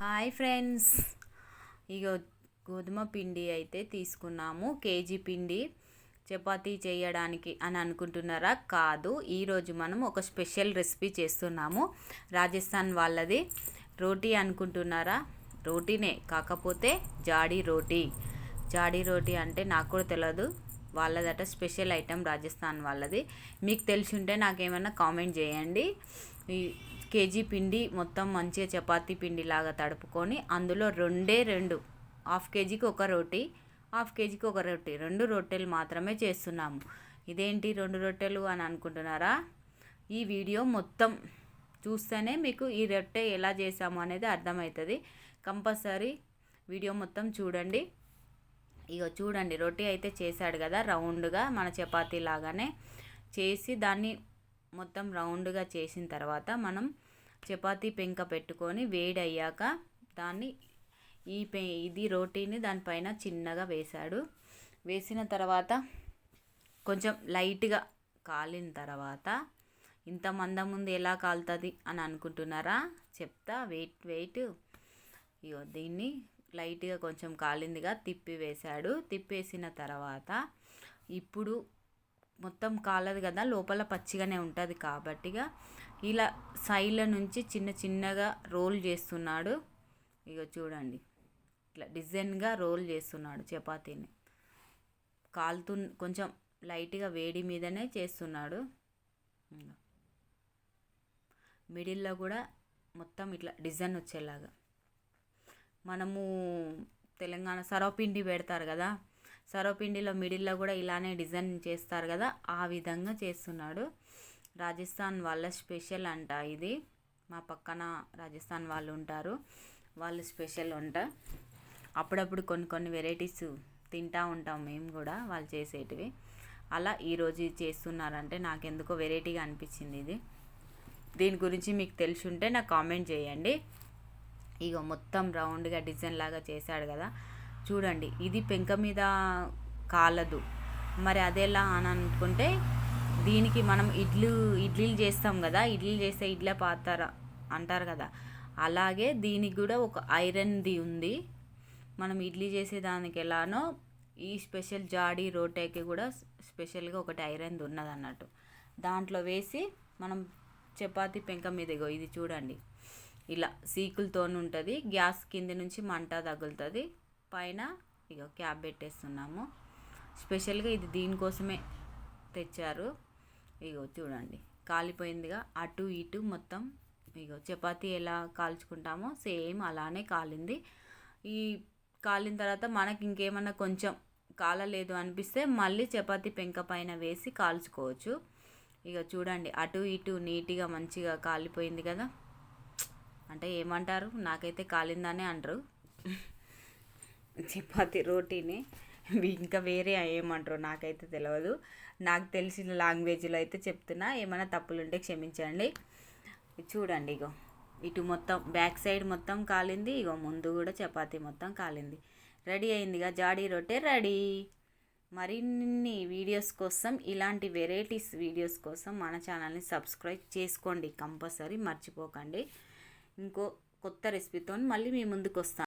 Hi friends. ఇక గోధుమ పిండి అయితే తీసుకున్నాము. కేజీ పిండి చపాతీ చేయడానికి అని అనుకుంటున్నారా? కాదు. ఈరోజు మనం ఒక స్పెషల్ రెసిపీ చేస్తున్నాము. రాజస్థాన్ వాళ్ళది రోటీ అనుకుంటున్నారా? రోటీనే కాకపోతే జాడీ రోటీ. జాడీ రోటీ అంటే నాకు కూడా తెలియదు వాళ్ళదట స్పెషల్ ఐటెం రాజస్థాన్ వాళ్ళది. మీకు తెలిసి ఉంటే నాకేమైనా కామెంట్ చేయండి. ఈ కేజీ పిండి మొత్తం మంచిగా చపాతీ పిండి లాగా తడుపుకొని అందులో రెండే రెండు హాఫ్ కేజీకి ఒక రోటీ హాఫ్ కేజీకి ఒక రొట్టె రెండు రొట్టెలు మాత్రమే చేస్తున్నాము. ఇదేంటి రెండు రొట్టెలు అని అనుకుంటున్నారా? ఈ వీడియో మొత్తం చూస్తేనే మీకు ఈ రొట్టె ఎలా చేసాము అనేది అర్థమవుతుంది. కంపల్సరీ వీడియో మొత్తం చూడండి. ఇక చూడండి రొట్టె అయితే చేశాడు కదా రౌండ్గా మన చపాతీ లాగానే చేసి దాన్ని మొత్తం రౌండ్గా చేసిన తర్వాత మనం చపాతీ పెంక పెట్టుకొని వేడి అయ్యాక దాన్ని ఈ పె ఇది రోటీని దానిపైన చిన్నగా వేశాడు. వేసిన తర్వాత కొంచెం లైట్గా కాలిన తర్వాత ఇంత మంద ముందు ఎలా కాలుతుంది అని అనుకుంటున్నారా? చెప్తా వెయిట్ వెయిట్. ఇగో దీన్ని లైట్గా కొంచెం కాలిందిగా తిప్పి వేశాడు. తిప్పేసిన తర్వాత ఇప్పుడు మొత్తం కాలదు కదా లోపల పచ్చిగానే ఉంటుంది కాబట్టిగా ఇలా సైడ్ల నుంచి చిన్న చిన్నగా రోల్ చేస్తున్నాడు. ఇక చూడండి. ఇట్లా డిజైన్గా రోల్ చేస్తున్నాడు చపాతీని. కాలుతు కొంచెం లైట్గా వేడి మీదనే చేస్తున్నాడు. మిడిల్లో కూడా మొత్తం ఇట్లా డిజైన్ వచ్చేలాగా. మనము తెలంగాణ సరవపిండి పెడతారు కదా సరవపిండిలో మిడిల్లో కూడా ఇలానే డిజైన్ చేస్తారు కదా ఆ విధంగా చేస్తున్నాడు. రాజస్థాన్ వాళ్ళ స్పెషల్ అంట ఇది. మా పక్కన రాజస్థాన్ వాళ్ళు ఉంటారు వాళ్ళు స్పెషల్ వంట అప్పుడప్పుడు కొన్ని కొన్ని వెరైటీస్ తింటూ ఉంటాం మేము కూడా వాళ్ళు చేసేటివి. అలా ఈరోజు చేస్తున్నారంటే నాకు ఎందుకో వెరైటీగా అనిపించింది ఇది. దీని గురించి మీకు తెలిసి ఉంటే నాకు కామెంట్ చేయండి. ఇక మొత్తం రౌండ్గా డిజైన్ లాగా చేశాడు కదా. చూడండి ఇది పెంక మీద కాలదు. మరి అదేలా అని అనుకుంటే దీనికి మనం ఇడ్లీ ఇడ్లీలు చేస్తాం కదా. ఇడ్లీలు చేస్తే ఇడ్లీ పాత్ర అంటారు కదా. అలాగే దీనికి కూడా ఒక ఐరన్ది ఉంది. మనం ఇడ్లీ చేసేదానికి ఎలానో ఈ స్పెషల్ జాడీ రోటేకి కూడా స్పెషల్గా ఒకటి ఐరన్ది ఉన్నది అన్నట్టు. దాంట్లో వేసి మనం చపాతీ పెంక మీద ఇది చూడండి. ఇలా సీకులతోనే ఉంటుంది. గ్యాస్ కింద నుంచి మంట తగులుతుంది. పైన ఇక క్యాప్ పెట్టేస్తున్నాము. స్పెషల్గా ఇది దీనికోసమే తెచ్చారు. ఇగో చూడండి. కాలిపోయిందిగా. అటు ఇటు మొత్తం ఇగో చపాతీ ఎలా కాల్చుకుంటామో సేమ్ అలానే కాలింది. ఈ కాలిన తర్వాత మనకి ఇంకేమన్నా కొంచెం కాలలేదు అనిపిస్తే మళ్ళీ చపాతీ పెంక పైన వేసి కాల్చుకోవచ్చు. ఇక చూడండి. అటు ఇటు నీట్గా మంచిగా కాలిపోయింది కదా. అంటే ఏమంటారు? నాకైతే కాలిందనే అంటారు. చపాతి రోటీని. ఇంకా వేరే ఏమంటారు నాకైతే తెలియదు నాకు తెలిసిన లాంగ్వేజ్లో అయితే చెప్తున్నా. ఏమైనా తప్పులుంటే క్షమించండి. చూడండి ఇగో. ఇటు మొత్తం బ్యాక్ సైడ్ మొత్తం కాలింది. ఇగో ముందు కూడా చపాతీ మొత్తం కాలింది. రెడీ అయిందిగా జాడీ రొట్టె రెడీ. మరిన్ని వీడియోస్ కోసం ఇలాంటి వెరైటీస్ వీడియోస్ కోసం మన ఛానల్ని సబ్స్క్రైబ్ చేసుకోండి. కంపల్సరీ మర్చిపోకండి. ఇంకో కొత్త రెసిపీతో మళ్ళీ మీ ముందుకు వస్తాను